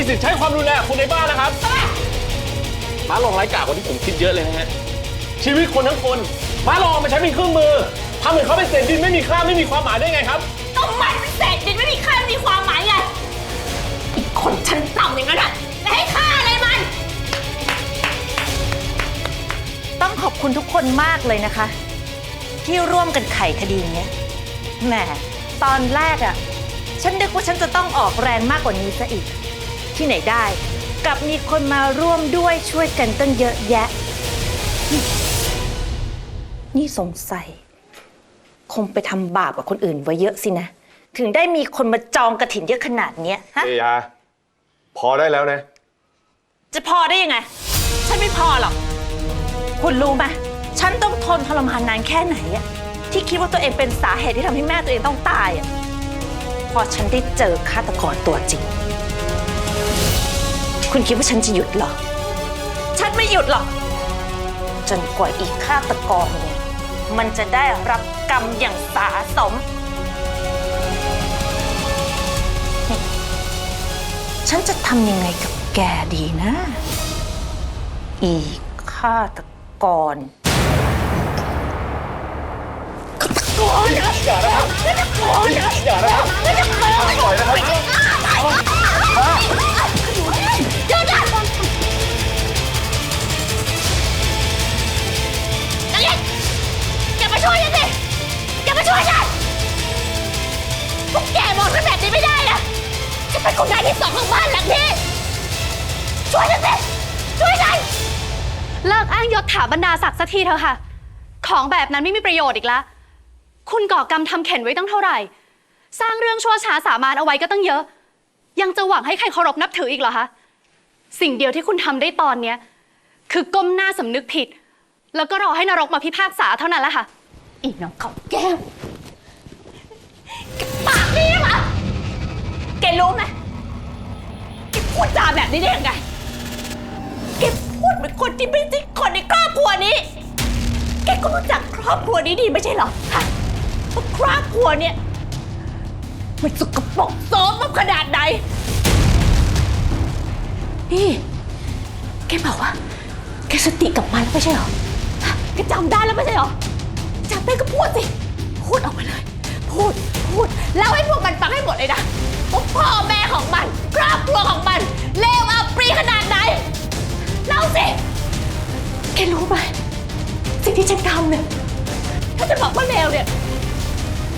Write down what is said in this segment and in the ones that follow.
มีสิทธิ์ใช้ความรุนแรงกับคนในบ้านนะครับม้าลองไร้กาจกว่าที่ผมคิดเยอะเลยนะฮะ ชีวิตคนทั้งคน ม้าลองเอามาใช้เป็นเครื่องมือทำเหมือนเขาเป็นเศษดินไม่มีค่าไม่มีความหมายได้ไงครับ ก็มันเป็นเศษดินไม่มีค่าไม่มีความหมายไงอีกคนชั้นต่ำอย่างนั้นอะไม่ให้ค่าอะไรมัน ต้องขอบคุณทุกคนมากเลยนะคะ ที่ร่วมกันไขคดีเนี้ยแหมตอนแรกอะ่ะฉันนึกว่าฉันจะต้องออกแรงมากกว่านี้ซะอีก ที่ไหนได้ กลับมีคนมาร่วมด้วยช่วยกันตั้งเยอะแยะนี่สงสัย คงไปทำบาปกับคนอื่นไว้เยอะสินะ ถึงได้มีคนมาจองกระถินเยอะขนาดเนี้ยฮะ เอยา พอได้แล้วนะ จะพอได้ยังไง ฉันไม่พอหรอก คุณรู้ไหมฉันต้องทนทรมานนานแค่ไหนอะที่คิดว่าตัวเองเป็นสาเหตุที่ทำให้แม่ตัวเองต้องตายอะพอฉันได้เจอฆาตกรตัวจริง คุณคิดว่าฉันจะหยุดเหรอ ฉันไม่หยุดหรอก จนกว่าอีกฆาตกรเนี่ย มันจะได้รับกรรมอย่างสาสม ฉันจะทำยังไงกับแกดีนะ อีกฆาตกรนั ช่วยฉันสิอย่ามาช่วยฉันพวกแกมองฉันแบบนี้ไม่ได้นะฉันเป็นคนงานที่สองของบ้านหลังนี้ ช่วยฉันสิช่วยฉัน เลิกอ้างยศถาบรรดาศักดิ์สักทีเถอะค่ะ ของแบบนั้นไม่มีประโยชน์อีกล้วคุณก่อกรรมทำเข็นไว้ตั้งเท่าไหร่ สร้างเรื่องชั่วช้าสามานเอาไว้ก็ตั้งเยอะ ยังจะหวังให้ใครเคารพนับถืออีกเหรอคะ สิ่งเดียวที่คุณทำได้ตอนเนี้ย คือก้มหน้าสำนึกผิด แล้วก็รอให้นรกมาพิพากษาเท่านั้นแหละค่ะ อีน้องเขาแก้วแกปากดีนะแกรู้ไหมแกพูดจาแบบนี้ได้ยังไงแกพูดเหมือนคนที่ไม่ใช่คนในครอบครัวนี้ แกก็รู้จักครอบครัวนี้ดีไม่ใช่เหรอฮะว่าครอบครัวเนี่ยมันสกปรกโสมมขนาดไหน นี่ แกบอกว่า แกสติกลับมาแล้วไม่ใช่เหรอฮะแกจำได้แล้วไม่ใช่เหรอ จำได้ก็พูดสิ พูดออกมาเลย พูด พูด แล้วให้พวกมันฟังให้หมดเลยนะว่าพ่อแม่ของมัน ครอบครัวของมันเลวอับปรีขนาดไหนเล่าสิแกรู้ไหมสิ่งที่ฉันทำเนี่ย ถ้าจะบอกว่าเลวเนี่ย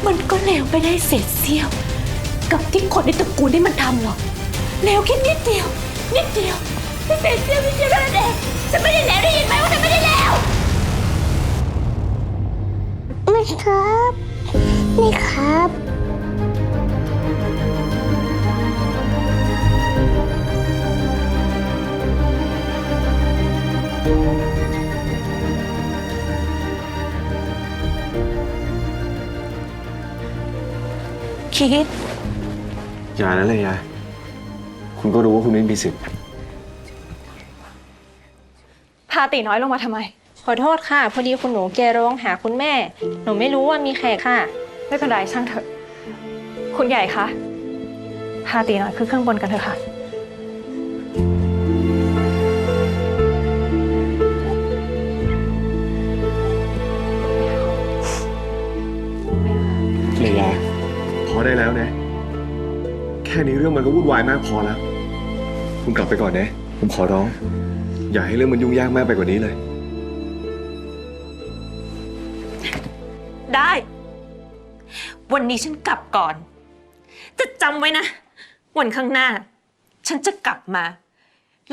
มันก็เลวไปได้เศษเสี้ยว กับที่คนในตระกูลนี่มันทำหรอกเลวแค่นิดเดียว นิดเดียวแค่เศษเสี้ยวนิดเดียวเท่านั้นเองฉันไม่ได้เลวได้ยินไหมว่า ไม่ครับไม่ครับคิดอย่านั้นเลยยาคุณก็รู้ว่าคุณไม่มีสิทธิ์ พาตีน้อยลงมาทำไม ขอโทษค่ะ พอดีคุณหนูแกร้องหาคุณแม่ หนูไม่รู้ว่ามีแขกค่ะ ไม่เป็นไรช่างเถอะ คุณใหญ่คะพาตีน้อยขึ้นเครื่องบนกันเถอะค่ะ เลยยาพอได้แล้วนะ แค่นี้เรื่องมันก็วุ่นวายมากพอแล้ว คุณกลับไปก่อนนะ ผมขอร้อง อย่าให้เรื่องมันยุ่งยากมากไปกว่านี้เลย ได้ วันนี้ฉันกลับก่อน จะจำไว้นะ วันข้างหน้า ฉันจะกลับมา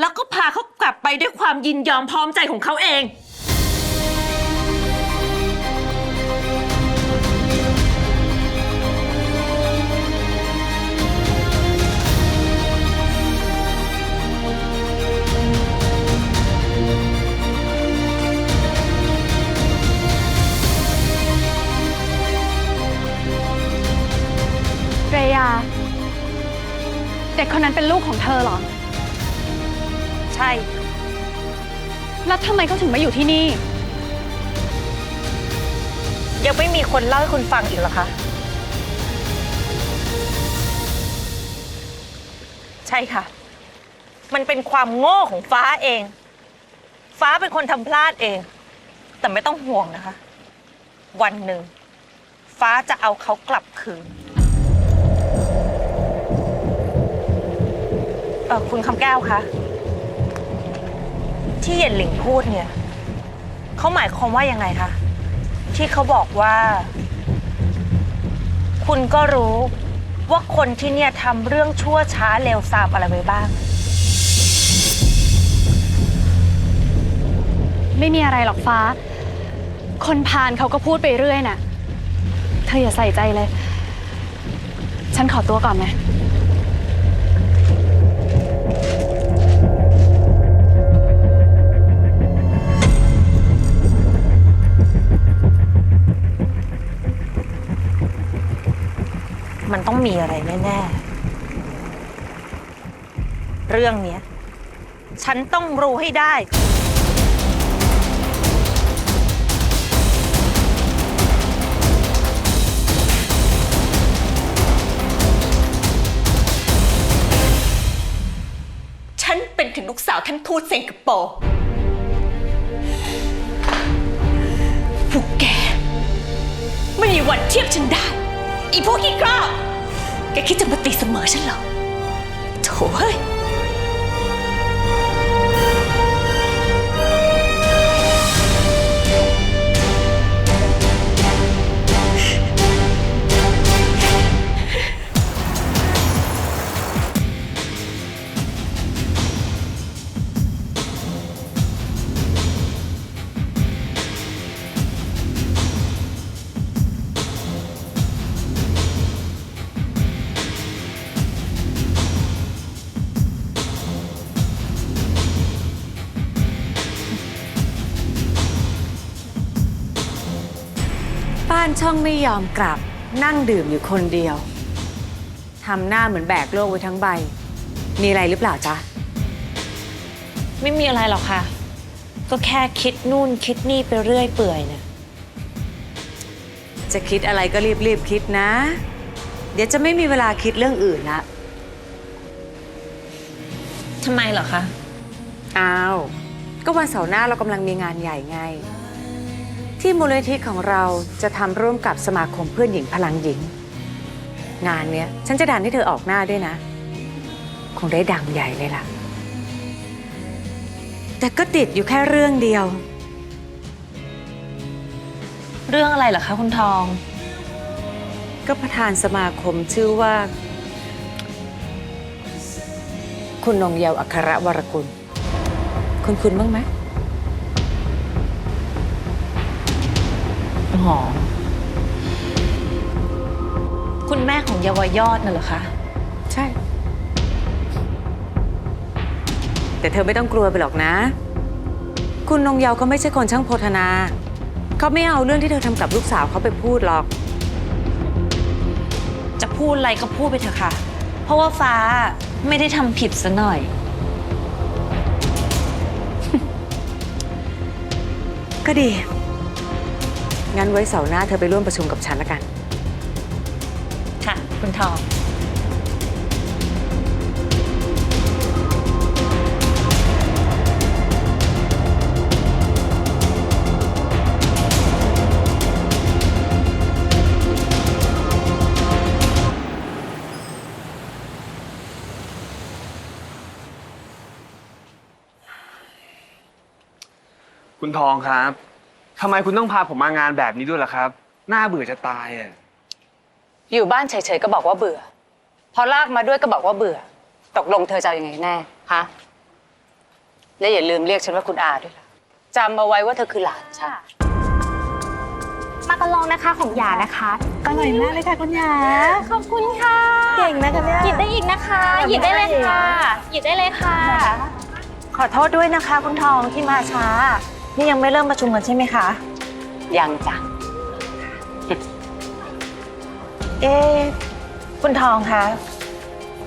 แล้วก็พาเขากลับไปด้วยความยินยอมพร้อมใจของเขาเอง เป็นลูกของเธอเหรอ ใช่ แล้วทำไมเขาถึงมาอยู่ที่นี่ ยังไม่มีคนเล่าให้คุณฟังอีกเหรอคะ ใช่ค่ะ มันเป็นความโง่ของฟ้าเอง ฟ้าเป็นคนทำพลาดเอง แต่ไม่ต้องห่วงนะคะ วันหนึ่ง ฟ้าจะเอาเขากลับคืน เออคุณคำแก้วคะ ที่เหย็นหลิงพูดเนี่ย เขาหมายความว่ายังไงคะ ที่เขาบอกว่า คุณก็รู้ว่าคนที่เนี่ยทำเรื่องชั่วช้าเร็วซามอะไรไว้บ้าง ไม่มีอะไรหรอกฟ้า คนพาลเขาก็พูดไปเรื่อยน่ะ เธออย่าใส่ใจเลย ฉันขอตัวก่อนนะ มันต้องมีอะไรแน่ๆ เรื่องเนี้ย ฉันต้องรู้ให้ได้ ฉันเป็นถึงลูกสาวท่านทูตสิงคโปร์พวกแก ไม่มีวันเทียบฉันได้ อีพวกขี้กล้าแกคิดจะมาตีเสมอฉันเหรอโถ่เฮ้ย บ้านช่องไม่ยอมกลับนั่งดื่มอยู่คนเดียวทำหน้าเหมือนแบกโลกไว้ทั้งใบ มีอะไรหรือเปล่าจ๊ะ ไม่มีอะไรหรอกค่ะ ก็แค่คิดนู่นคิดนี่ไปเรื่อยเปื่อยเนี่ยจะคิดอะไรก็รีบๆคิดนะ เดี๋ยวจะไม่มีเวลาคิดเรื่องอื่นละทำไมเหรอคะ อ้าว ก็วันเสาร์หน้าเรากำลังมีงานใหญ่ไง ที่มูลนิธิของเราจะทำร่วมกับสมาคมเพื่อนหญิงพลังหญิง งานเนี้ยฉันจะดันให้เธอออกหน้าด้วยนะ คงได้ดังใหญ่เลยล่ะ แต่ก็ติดอยู่แค่เรื่องเดียว เรื่องอะไรเหรอคะคุณทอง ก็ประธานสมาคมชื่อว่า คุณนงเยาวอัครวรกุล คุณคุณบ้างไหม หอม คุณแม่ของเยาวยอดน่ะเหรอคะ ใช่ แต่เธอไม่ต้องกลัวไปหรอกนะ คุณนงเยาวเขาไม่ใช่คนช่างโพธนา เขาไม่เอาเรื่องที่เธอทำกับลูกสาวเขาไปพูดหรอก จะพูดอะไรก็พูดไปเถอะค่ะ เพราะว่าฟ้าไม่ได้ทำผิดซะหน่อย ก็ดี งั้นไว้เสาร์หน้าเธอไปร่วมประชุมกับฉันละกัน ค่ะ คุณทอง คุณทองครับ ทำไมคุณต้องพาผมมางานแบบนี้ด้วยล่ะครับ น่าเบื่อจะตายอะ อยู่บ้านเฉยๆก็บอกว่าเบื่อ พอลากมาด้วยก็บอกว่าเบื่อ ตกลงเธอจะเอาอยัางไงแน่ฮะและอย่าลืมเรียกฉันว่าคุณอาด้วยล่ะจำเอาไว้ว่าเธอคือหลานฉันมากระลองนะคะของหยานะคะอร่อยมากเลยค่ะคุณหยา ขอบคุณค่ะเก่งนะคะเนี่ย หยิบได้อีกนะคะ หยิบได้เลยค่ะ หยิบได้เลยค่ะ ขอโทษด้วยนะคะคุณทองที่มาช้า นี่ยังไม่เริ่มประชุมกันใช่ไหมคะ ยังจ้ะ เอ๊ะคุณทองคะ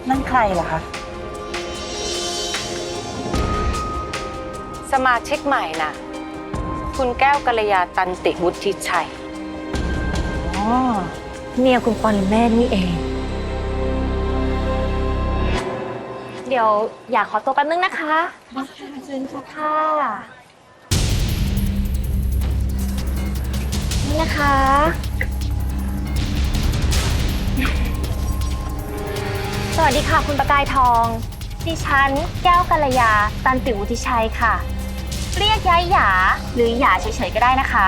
นั่นใครเหรอคะ สมาชิกใหม่น่ะ คุณแก้วกัลยาตันติวุฒิชัย อ๋อเมียคุณปอนแม่นี่เองยเดี๋ยวอยากขอตัวแป๊บนึงนะคะเชิญค่ะ นี่นะคะ สวัสดีค่ะคุณประกายทอง ดิฉันแก้วกัลยา ตันติวุฒิชัยค่ะ เรียกย้ายหยาหรือหยาเฉยๆก็ได้นะคะ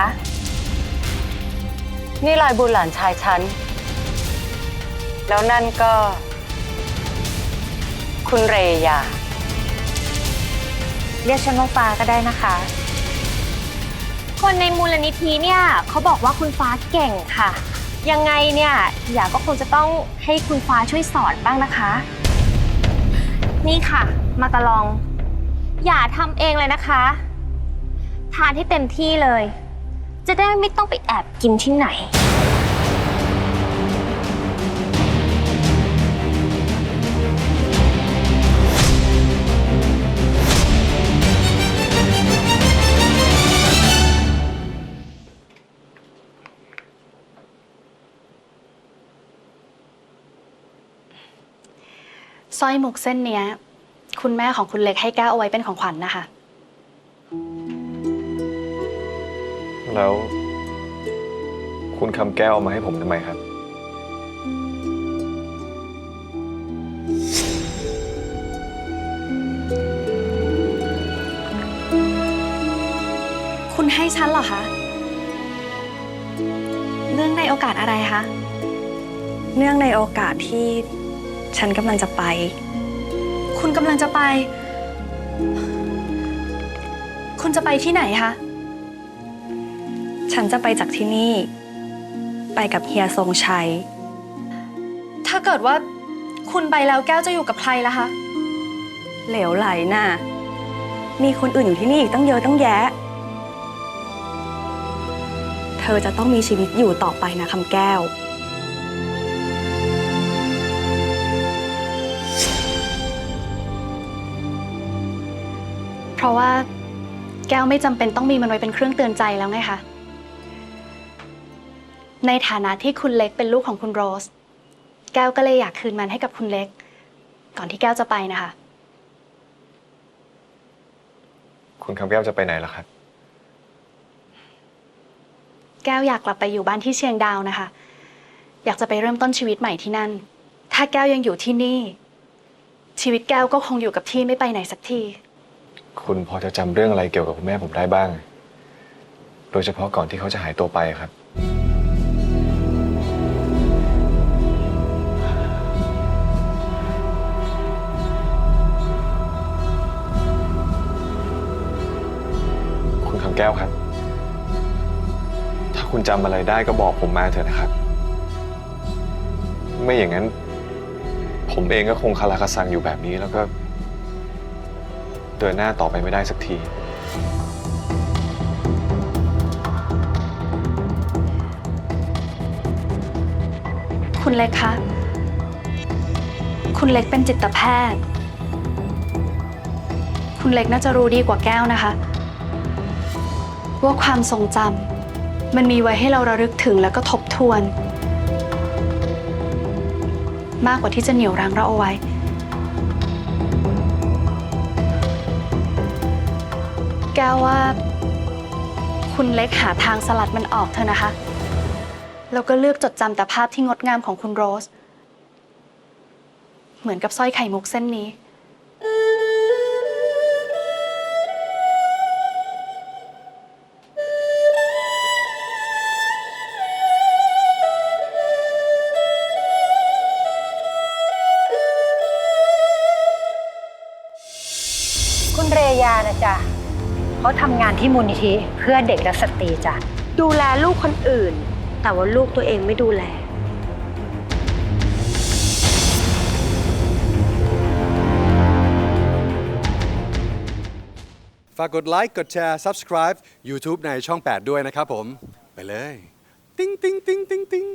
นี่ลอยบุญหลานชายฉัน แล้วนั่นก็ คุณเรยา เรียกฉันว่าฟ้าก็ได้นะคะ คนในมูลนิธิเนี่ยเขาบอกว่าคุณฟ้าเก่งค่ะ ยังไงเนี่ยอยากก็คงจะต้องให้คุณฟ้าช่วยสอนบ้างนะคะ นี่ค่ะ มาตะลอง อย่าทำเองเลยนะคะ ทานให้เต็มที่เลย จะได้ไม่ต้องไปแอบกินที่ไหน สร้อยมุกเส้นเนี้ย คุณแม่ของคุณเล็กให้แก้วเอาไว้เป็นของขวัญนะคะ แล้ว คุณคำแก้วเอามาให้ผมทำไมครับ คุณให้ฉันเหรอคะเรื่องในโอกาสอะไรคะ เนื่องในโอกาสที่ ฉันกำลังจะไป คุณกำลังจะไป คุณจะไปที่ไหนคะ ฉันจะไปจากที่นี่ ไปกับเฮียทรงชัย ถ้าเกิดว่าคุณไปแล้วแก้วจะอยู่กับใครล่ะคะ เหลวไหลน่ะ มีคนอื่นอยู่ที่นี่อีกตั้งเยอะตั้งแยะ เธอจะต้องมีชีวิตอยู่ต่อไปนะคำแก้ว ราะว่าแก้วไม่จำเป็นต้องมีมันไว้เป็นเครื่องเตือนใจแล้วไงคะ ในฐานะที่คุณเล็กเป็นลูกของคุณโรส แก้วก็เลยอยากคืนมันให้กับคุณเล็ก ก่อนที่แก้วจะไปนะคะ คุณคำแก้วจะไปไหนล่ะครับ แก้วอยากกลับไปอยู่บ้านที่เชียงดาวนะคะ อยากจะไปเริ่มต้นชีวิตใหม่ที่นั่น ถ้าแก้วยังอยู่ที่นี่ ชีวิตแก้วก็คงอยู่กับที่ไม่ไปไหนสักที คุณพอจะจำเรื่องอะไรเกี่ยวกับคุณแม่ผมได้บ้าง โดยเฉพาะก่อนที่เขาจะหายตัวไปครับ คุณคำแก้วครับ ถ้าคุณจำอะไรได้ก็บอกผมมาเถอะนะครับ ไม่อย่างนั้น ผมเองก็คงคาราคาซังอยู่แบบนี้แล้วก็ เดินหน้าต่อไปไม่ได้สักที คุณเล็กคะ คุณเล็กเป็นจิตแพทย์ คุณเล็กน่าจะรู้ดีกว่าแก้วนะคะ ว่าความทรงจำมันมีไว้ให้เราระลึกถึงแล้วก็ทบทวน มากกว่าที่จะเหนี่ยวรั้งเราเอาไว้ แก้วว่า คุณเล็กหาทางสลัดมันออกเถอะนะคะ แล้วก็เลือกจดจำแต่ภาพที่งดงามของคุณโรส เหมือนกับสร้อยไข่มุกเส้นนี้ คุณเรยานะจ๊ะ เขาทำงานที่มูลนิธิเพื่อเด็กและสตรีจ้ะ ดูแลลูกคนอื่น แต่ว่าลูกตัวเองไม่ดูแล ฝากกดไลค์ กดแชร์ subscribe YouTube ในช่อง 8 ด้วยนะครับผม ไปเลย ติ๊งติ๊งติ๊งติ๊งติ๊ง